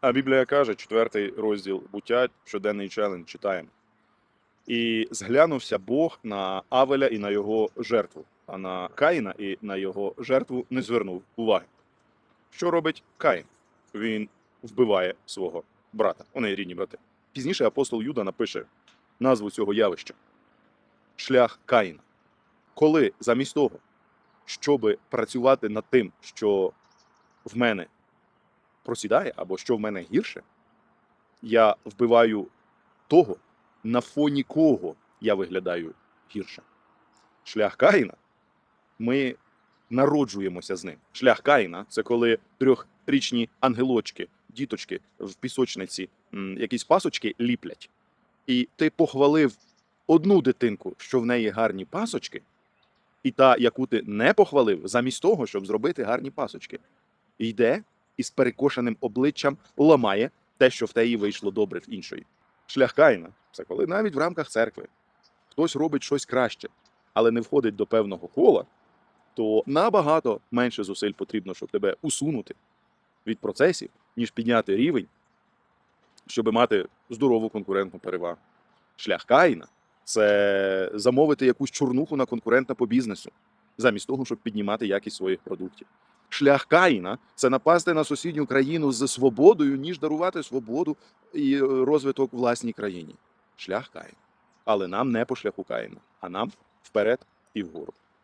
А Біблія каже, четвертий розділ буття, щоденний челендж читаємо. І зглянувся Бог на Авеля і на його жертву, а на Каїна і на його жертву не звернув уваги. Що робить Каїн? Він вбиває свого брата. Вони рідні брати. Пізніше апостол Юда напише назву цього явища шлях Каїна. Коли замість того, щоб працювати над тим, що в мене просідає, або що в мене гірше, я вбиваю того, на фоні кого я виглядаю гірше. Шлях Каїна ми народжуємося з ним. Шлях Каїна це коли трьохрічні ангелочки, діточки в пісочниці якісь пасочки ліплять. І ти похвалив одну дитинку, що в неї гарні пасочки, і та, яку ти не похвалив, замість того, щоб зробити гарні пасочки, йде і з перекошеним обличчям ламає те, що в теї вийшло добре в іншої. Шлях Каїна це коли навіть в рамках церкви хтось робить щось краще, але не входить до певного кола, то набагато менше зусиль потрібно, щоб тебе усунути від процесів, ніж підняти рівень, щоб мати здорову конкурентну перевагу. Шлях Каїна це замовити якусь чорнуху на конкурента по бізнесу, замість того, щоб піднімати якість своїх продуктів. Шлях Каїна це напасти на сусідню країну з свободою, ніж дарувати свободу і е, розвиток власній країні. Шлях Каїна. Але нам не по шляху Каїна, а нам вперед і вгору.